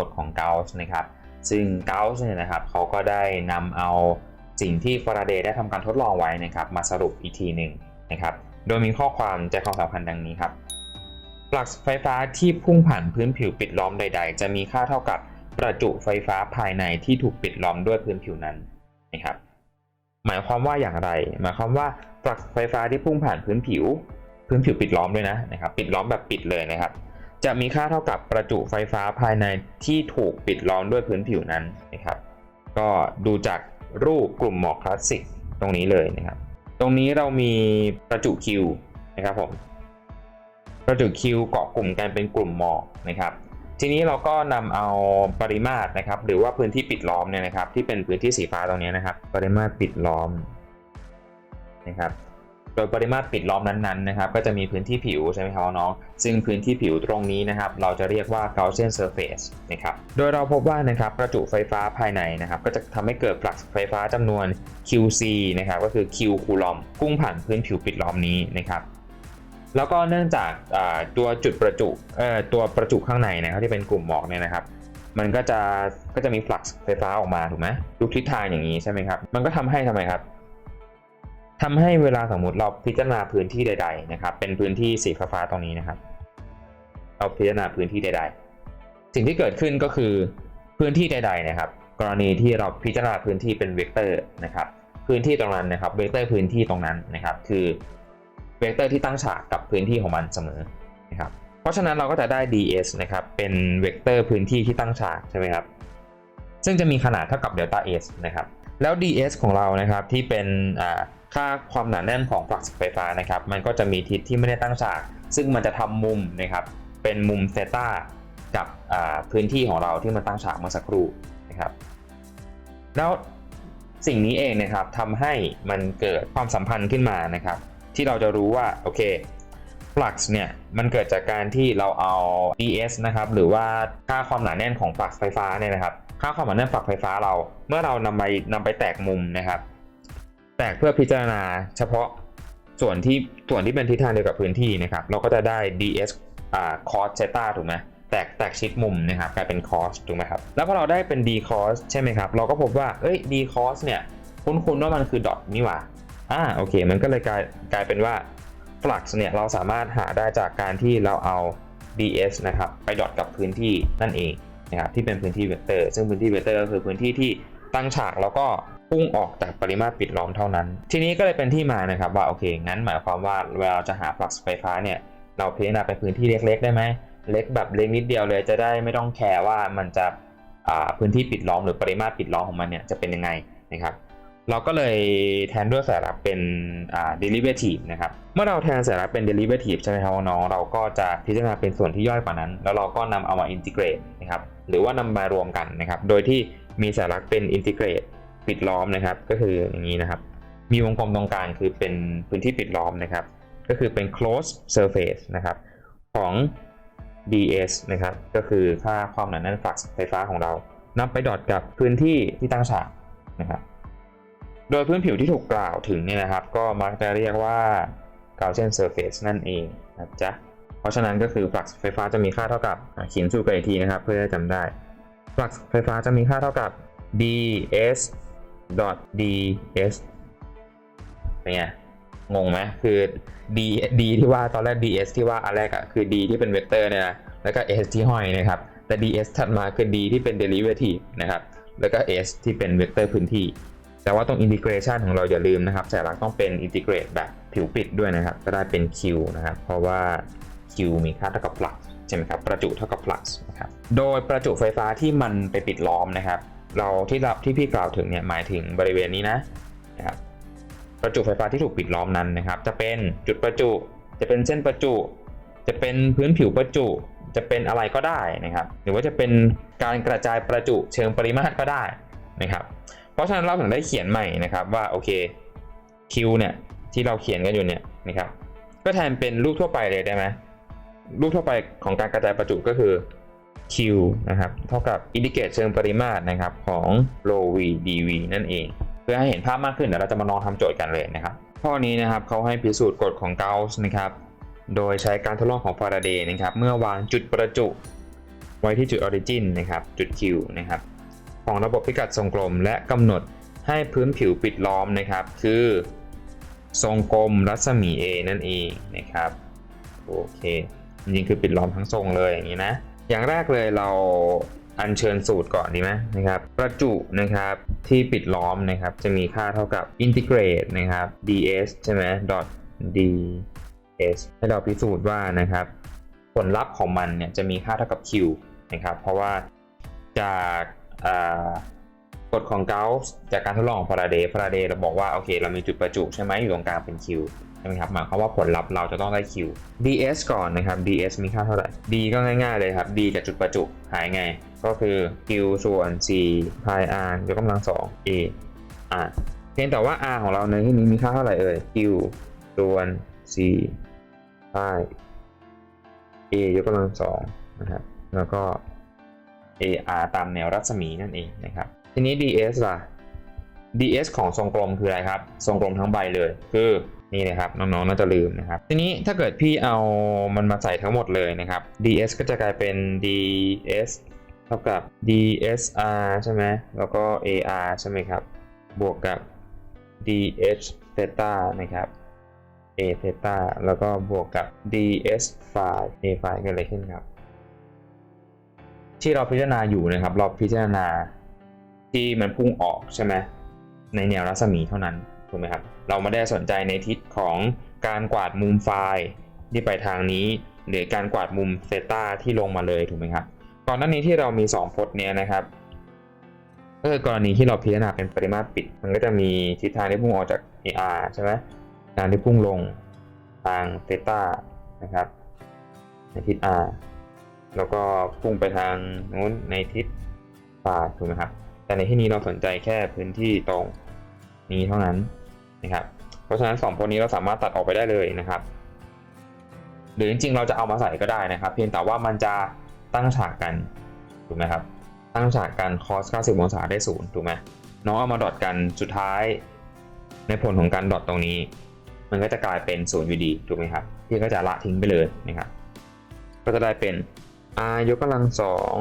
กฎของเกาส์นะครับ ซึ่งเกาส์เนี่ยนะครับเขาก็ได้นำเอาสิ่งที่ฟาราเดย์ได้ทำการทดลองไว้นะครับ มาสรุปอีกทีหนึ่งนะครับ โดยมีข้อความใจความสำคัญดังนี้ครับฟลักไฟฟ้าที่พุ่งผ่านพื้นผิวปิดล้อมใด ๆ จะมีค่าเท่ากับประจุไฟฟ้าภายในที่ถูกปิดล้อมด้วยพื้นผิวนั้นนะครับ หมายความว่าอย่างไร หมายความว่าฟลักไฟฟ้าที่พุ่งผ่านพื้นผิว พื้นผิวปิดล้อมด้วยนะนะครับ ปิดล้อมแบบปิดเลยนะครับ จะมีค่าเท่ากับประจุไฟฟ้าภายในที่ถูกปิดล้อมด้วยพื้นผิวนั้นนะครับ ก็ดูจากรูปกลุ่มหมอกคลาสสิกตรงนี้เลยนะครับ ตรงนี้เรามีประจุคิวนะครับผม ประจุคิวเกาะกลุ่มกันเป็นกลุ่มหมอกนะครับทีนี้เราก็นำเอาปริมาตรนะครับ หรือว่าพื้นที่ปิดล้อมเนี่ยนะครับ ที่เป็นพื้นที่สีฟ้าตรงนี้นะครับ ปริมาตรปิดล้อมนะครับ ดยปริมาตรปิดล้อมนั้นๆนะครับก็จะมีพื้นที่ผิวใช่ไหมครับน้องซึ่งพื้นที่ผิวตรงนี้นะครับเราจะเรียกว่า Gaussian surface นะครับโดยเราพบว่านะครับประจุไฟฟ้าภายในนะครับก็จะทำให้เกิดฟลักซ์ไฟฟ้าจำนวน QC นะครับก็คือ Q คูลอมพุ่งผ่านพื้นผิวปิดล้อมนี้นะครับแล้วก็เนื่องจากตัวจุดประจุตัวประจุข้างในนะครับที่เป็นกลุ่มหมอกเนี่ยนะครับมันก็จะก็จะมีฟลักซ์ไฟฟ้าออกมาถูกไหมทุกทิศทางอย่างนี้ใช่ไหมครับ มันก็ทำให้ทำไมครับ ทำให้เวลาสมมติเราพิจารณาพื้นที่ใด ๆ นะครับ เป็นพื้นที่สีฟ้าๆตรงนี้นะครับ เราพิจารณาพื้นที่ใด ๆ สิ่งที่เกิดขึ้นก็คือพื้นที่ใด ๆ นะครับ กรณีที่เราพิจารณาพื้นที่เป็นเวกเตอร์นะครับ พื้นที่ตรงนั้นนะครับ เวกเตอร์พื้นที่ตรงนั้นนะครับ คือเวกเตอร์ที่ตั้งฉากกับพื้นที่ของมันเสมอนะครับ เพราะฉะนั้นเราก็จะได้ ds นะครับ เป็นเวกเตอร์พื้นที่ที่ตั้งฉากใช่ไหมครับ ซึ่งจะมีขนาดเท่ากับเดลต้า s นะครับ แล้ว ds ของเรานะครับที่เป็นอ่า ค่าความหนาแน่นของฟลักซ์ไฟฟ้านะครับมันก็จะมีทิศที่ไม่ได้ตั้งฉาก ซึ่งมันจะทำมุมนะครับเป็นมุมเซต้ากับพื้นที่ของเราที่มันตั้งฉากเมื่อสักครู่นะครับแล้วสิ่งนี้เองนะครับทำให้มันเกิดความสัมพันธ์ขึ้นมานะครับ ที่เราจะรู้ว่าโอเค flux เนี่ยมันเกิดจากการที่เราเอา ds นะครับหรือว่าค่าความหนาแน่นของ flux ไฟฟ้าเนี่ยนะครับ ค่าความหนาแน่น flux ไฟฟ้าเรา เมื่อเรานำไปนำไปแตกมุมนะครับ แตกเพื่อพิจารณาเฉพาะส่วนที่ส่วนที่เป็นทิศทางเดียวกับพื้นที่นะครับ เราก็จะได้ ds อ่า cos theta ถูกไหมแตกแตกชิดมุมนะครับกลายเป็น cos ถูกไหมครับแล้วพอเราได้เป็น d cos ใช่ไหมครับ เราก็พบว่าเอ้ย d cos เนี่ยคุ้นๆว่ามันคือ dot นี่หว่าอ่าโอเค มันก็เลยกลายกลายเป็นว่า flux เนี่ยเราสามารถหาได้จากการที่เราเอา ds นะครับไปดอทกับพื้นที่นั่นเองนะครับที่เป็นพื้นที่เวกเตอร์ ซึ่งพื้นที่เวกเตอร์ก็คือพื้นที่ที่ตั้งฉากแล้วก็ พุ่งออกจากปริมาตรปิดล้อมเท่านั้น ทีนี้ก็เลยเป็นที่มานะครับว่าโอเค งั้นหมายความว่าเวลาเราจะหา flux ไฟฟ้าเนี่ยเราพิจารณาไปพื้นที่เล็กๆ ได้ไหมเล็กแบบเล็กนิดเดียวเลยจะได้ไม่ต้องแคร์ว่ามันจะพื้นที่ปิดล้อมหรือปริมาตรปิดล้อมของมันเนี่ยจะเป็นยังไงนะครับเราก็เลยแทนด้วยสัญลักษณ์เป็นอ่า derivative นะครับ เมื่อเราแทนสัญลักษณ์เป็น derivative ใช่ไหมครับน้อง เราก็จะพิจารณาเป็นส่วนที่ย่อยกว่านั้น แล้วเราก็นำเอามา integrate นะครับ หรือว่านำมารวมกันนะครับ โดยที่มีสัญลักษณ์เป็น integrate ปิดล้อมนะครับ ก็คืออย่างนี้นะครับ มีวงกลมตรงกลางคือเป็นพื้นที่ปิดล้อมนะครับ ก็คือเป็น closed surface นะครับของ ds นะครับ ก็คือค่าความหนาแน่นฟลักซ์ไฟฟ้าของเรานำไปดอทกับพื้นที่ที่ตั้งฉากนะครับโดยพื้นผิวที่ถูกกล่าวถึงเนี่ยนะครับ ก็มักจะเรียกว่า Gaussian surface นั่นเองนะจ๊ะเพราะฉะนั้นก็คือฟลักซ์ไฟฟ้าจะมีค่าเท่ากับเขียนสูตรกันอีกทีนะครับ เพื่อจะจำได้ฟลักซ์ไฟฟ้าจะมีค่าเท่ากับ ds ds เป็นไงงงไหมคือ d d ที่ว่าตอนแรก ds ที่ว่าอันแรกอะคือ d ที่เป็นเวกเตอร์เนี่ยนะแล้วก็ s ที่ห้อยนะครับแต่ ds ถัดมาคือ d ที่เป็น derivative นะครับแล้วก็ s ที่เป็นเวกเตอร์พื้นที่ แต่ว่าตรง integration ของเราอย่าลืมนะครับสัญลักต้องเป็น integrate แบบผิวปิดด้วยนะครับ ก็ได้เป็น q นะครับ เพราะว่า q มีค่าเท่ากับ flux ใช่ไหมครับ ประจุเท่ากับ flux นะครับ โดยประจุไฟฟ้าที่มันไปปิดล้อมนะครับ เราที่เราที่พี่กล่าวถึงเนี่ยหมายถึงบริเวณนี้นะนะครับประจุไฟฟ้าที่ถูกปิดล้อมนั้นนะครับ จะเป็นจุดประจุ จะเป็นเส้นประจุ จะเป็นพื้นผิวประจุ จะเป็นอะไรก็ได้นะครับ หรือว่าจะเป็นการกระจายประจุเชิงปริมาตรก็ได้นะครับ เพราะฉะนั้นเราถึงได้เขียนใหม่นะครับว่าโอเค Q เนี่ยที่เราเขียนกันอยู่เนี่ยนะครับ ก็แทนเป็นรูปทั่วไปเลยได้ไหมรูปทั่วไปของการกระจายประจุก็คือ Q นะครับ เท่ากับอินดิเกตเชิงปริมาตรนะครับของ rho v dv นั่นเอง เพื่อให้เห็นภาพมากขึ้นเดี๋ยวเราจะมาลองทำโจทย์กันเลยนะครับ ข้อนี้นะครับเขาให้พิสูจน์กฎของเกาส์นะครับ โดยใช้การทดลองของฟาราเดย์นะครับ เมื่อวางจุดประจุไว้ที่จุด origin นะครับจุด Q นะครับของระบบพิกัดทรงกลม และกำหนดให้พื้นผิวปิดล้อมนะครับ คือทรงกลมรัศมี A นั่นเองนะครับโอเคจริงๆคือปิดล้อมทั้งทรงเลยอย่างนี้นะ อย่างแรกเลยเราอัญเชิญสูตรก่อนดีไหมนะครับประจุนะครับที่ปิดล้อมนะครับจะมีค่าเท่ากับ integrate นะครับ ds ใช่ไหม dot ds ให้เราพิสูจน์ว่านะครับผลลัพธ์ของมันเนี่ยจะมีค่าเท่ากับ q นะครับเพราะว่าจากกฎของเกาส์จากการทดลองของฟาราเดย์ฟาราเดย์เราบอกว่าโอเคเรามีจุดประจุใช่ไหมอยู่ตรงกลางเป็น q ใช่ไหมครับหมายความว่าผลลัพธ์เราจะต้องได้ q ds ก่อนนะครับ ds มีค่าเท่าไหร่ d ก็ง่ายๆเลยครับ d กับจุดประจุหายไง ก็คือ q ส่วน c pi r ยกกำลังสอง a r เพียงแต่ว่า r ของเราในที่นี้มีค่าเท่าไหร่เอ่ย q ส่วน c pi a ยกกำลังสองนะครับ แล้วก็ ar ตามแนวรัศมีนั่นเองนะครับ ทีนี้ ds ล่ะ ds ของทรงกลมคืออะไรครับ ทรงกลมทั้งใบเลย คือ นี่นะครับน้องๆน่าจะลืมนะครับ ทีนี้ถ้าเกิดพี่เอามันมาใส่ทั้งหมดเลยนะครับ ds ก็จะกลายเป็น ds เท่ากับ dsr ใช่ไหมแล้วก็ ar ใช่ไหมครับ บวกกับ dh theta นะครับ a theta แล้วก็บวกกับ ds phi a phi กิดอะไรขึ้นครับ ที่เราพิจารณาอยู่นะครับ เราพิจารณาที่มันพุ่งออกใช่ไหมในแนวรัศมีเท่านั้น ถูกไหมครับ เราไม่ได้สนใจในทิศของการกวาดมุมไฟล์ที่ไปทางนี้ หรือการกวาดมุมเซตาที่ลงมาเลยถูกไหมครับก่อนหน้านี้ที่เรามี 2พจน์เนี้ยนะครับก็คือกรณีที่เราพิจารณาเป็นปริมาตรปิด มันก็จะมีทิศทางที่พุ่งออกจาก AR ใช่ไหมทางที่พุ่งลงทางเซตานะครับ ในทิศ R แล้วก็พุ่งไปทางนู้นในทิศฝ่าถูกไหมครับ แต่ในที่นี้เราสนใจแค่พื้นที่ตรงนี้เท่านั้น นะครับ เพราะฉะนั้นสองพวนี้เราสามารถตัดออกไปได้เลยนะครับ หรือจริงๆ เราจะเอามาใส่ก็ได้นะครับ เพียงแต่ว่ามันจะตั้งฉากกันถูกไหมครับ ตั้งฉากกัน cos 90องศาได้ศูนย์ถูกไหมน้องเอามาดอทกันสุดท้าย ในผลของการดอทตรงนี้ มันก็จะกลายเป็นศูนย์อยู่ดีถูกไหมครับพี่ก็จะละทิ้งไปเลยนะครับ ก็จะได้เป็น r ยกกำลังสอง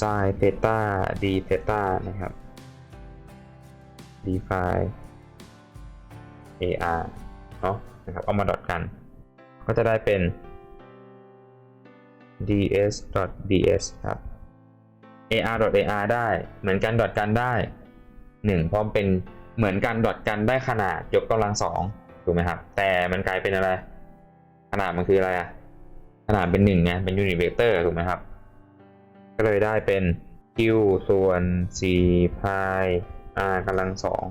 sin เ t a d เ t a นะครับ d phi ar เนาะนะครับเอามาดอทกัน ก็จะได้เป็น ds ds ครับ ar ar ได้เหมือนกันดอทกันได้ 1 เพราะเป็นเหมือนกันดอทกันได้ขนาดยกกำลังสองถูกไหมครับ แต่มันกลายเป็นอะไร ขนาดมันคืออะไรอะขนาดเป็น1ไงเป็นยูนิตเวกเตอร์ถูกไหมครับ ก็เลยได้เป็น q ส่วน c pi r กำลังสอง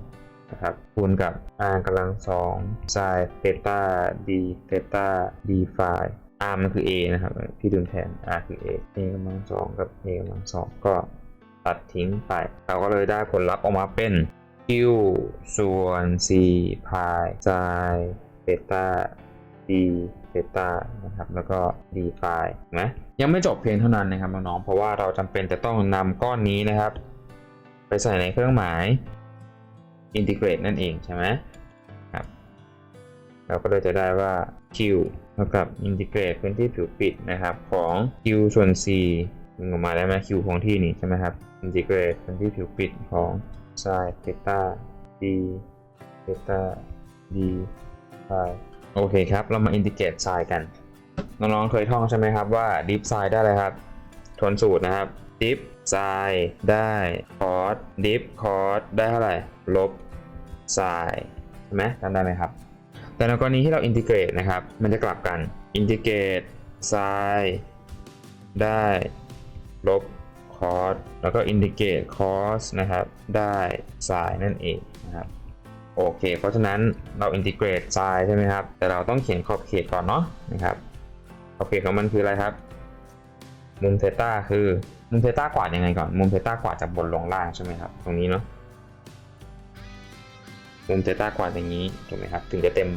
นะครับคูณกับ r กำลังสอง sin theta d theta d phi r มันคือ a นะครับ พี่ดึงแทน r คือ a a กำลังสองกับ a กำลังสองก็ตัดทิ้งไป เราก็เลยได้ผลลัพธ์ออกมาเป็น q ส่วน c pi sin theta d theta นะครับแล้วก็ d phi นะยังไม่จบเพียงเท่านั้นนะครับน้องๆเพราะว่าเราจำเป็นจะต้องนำก้อนนี้นะครับ ไปใส่ในเครื่องหมาย integrate นั่นเองใช่ไหมครับเราก็เลยจะได้ว่า q เท่ากับ integrate พื้นที่ผิวปิดนะครับของ q ส่วน c ดึงออกมาได้ไหม q ของที่นี่ใช่ไหมครับ integrate พื้นที่ผิวปิดของ sin theta d theta d phi โอเคครับ เรามา integrate sin กัน น้องๆเคยท่องใช่ไหมครับว่า dip sin ได้เลยครับทวนสูตรนะครับ dip sin ได้ cos dip cos ได้เท่าไหร่ ลบ sin ใช่ไหมจำได้ไหมครับ แต่ในกรณีที่เรา integrate นะครับ มันจะกลับกัน integrate sin ได้ลบ cos แล้วก็ integrate cos นะครับได้ sin นั่นเองนะครับโอเค เพราะฉะนั้นเรา integrate sin ใช่ไหมครับ แต่เราต้องเขียนขอบเขตก่อนเนาะนะครับขอบเขตของมันคืออะไรครับ มุมเทต้าคือมุมเทต้ากวาดยังไงก่อน มุมเทต้ากวาดจากบนลงล่างใช่ไหมครับ ตรงนี้เนาะ มุมเทต้ากวาดอย่างนี้ถูกไหมครับ ถึงจะเต็ม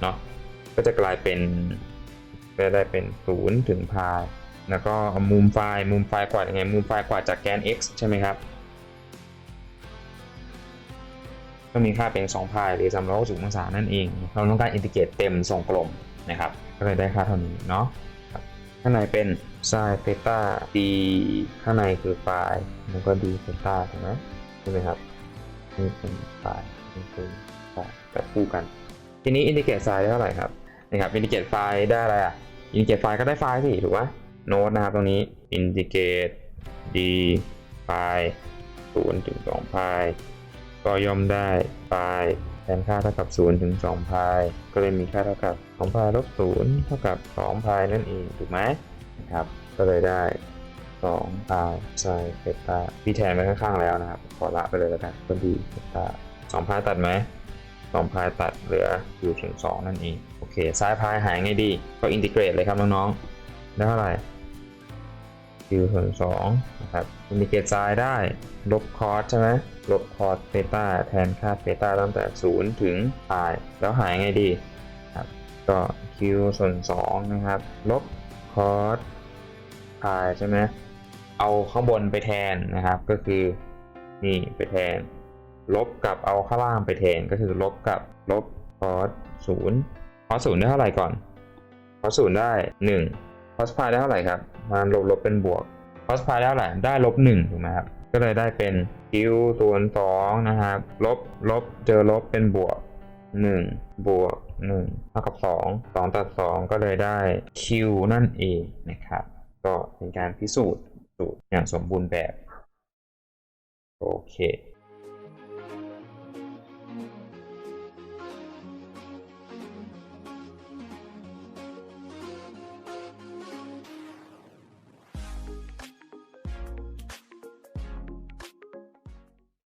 เนาะก็จะกลายเป็นก็ได้เป็นศูนย์ถึงพายแล้วก็มุมไฟล์มุมไฟล์กวายังไงมุมไฟล์กวาจากแกน x ใช่ไหมครับก็มีค่าเป็น2พายหรือ360องศานั่นเอง เราต้องการอินทิเกรตเต็มทรงกลมนะครับ ก็เลยได้ค่าเท่านี้เนาะข้างในเป็น sin theta d ข้างในคือ phi มันก็ d theta ถูกไหมใช่ไหมครับ นี่เป็น phi นี่คือ phi แบบคู่กัน ทีนี้อินทิเกรตไฟล์ได้เท่าไหร่ครับนะครับอินทิเกรตไฟล์ได้อะไรอะอินทิเกรตไฟล์ก็ได้ไฟล์สิถูกไหมโน้ตนะครับตรงนี้อินทิเกรต d ไฟล์0ถึง2ไฟล์ก็ย่อมได้ไฟล์แทนค่าเท่ากับ0ถึง2ไฟล์ก็เลยมีค่าเท่ากับ2ไฟล์ลบ0เท่ากับ2ไฟล์นั่นเองถูกไหมนะครับ ก็เลยได้ 2ไฟล์ไซเฟตาพี่แทนไปข้างๆแล้วนะครับ ขอละไปเลยแล้วกันก็ดีเฟตาสองพายตัดไหมสองพายตัดเหลืออยู่ถึง2นั่นเอง โอเค ซ้ายพายหายไงดี ก็อินทิเกรตเลยครับน้องๆ ได้เท่าไหร่คิวส่วน2นะครับ อินทิเกรตซ้ายได้ ลบคอสใช่ไหมลบคอสเบต้าแทนค่าเบต้าตั้งแต่0ถึงพาย แล้วหายไงดีครับ ก็คิวส่วน2นะครับ ลบคอสพายใช่ไหม เอาข้างบนไปแทนนะครับ ก็คือนี่ไปแทน ลบกับเอาข้างล่างไปแทนก็คือลบกับลบคอสศูนย์คอสศูนย์ได้เท่าไหร่ก่อนคอสศูนย์ได้หนึ่งคอสพายได้เท่าไหร่ครับมาลบลบเป็นบวกคอสพายได้เท่าไหร่ได้ลบหนึ่งถูกไหมครับก็เลยได้เป็นคิวส่วนสองนะครับลบลบเจอลบเป็นบวกหนึ่งบวกหนึ่งเท่ากับสองสองตัดสองก็เลยได้คิวนั่นเองนะครับ ก็เป็นการพิสูจน์ สูตรอย่างสมบูรณ์แบบ โอเค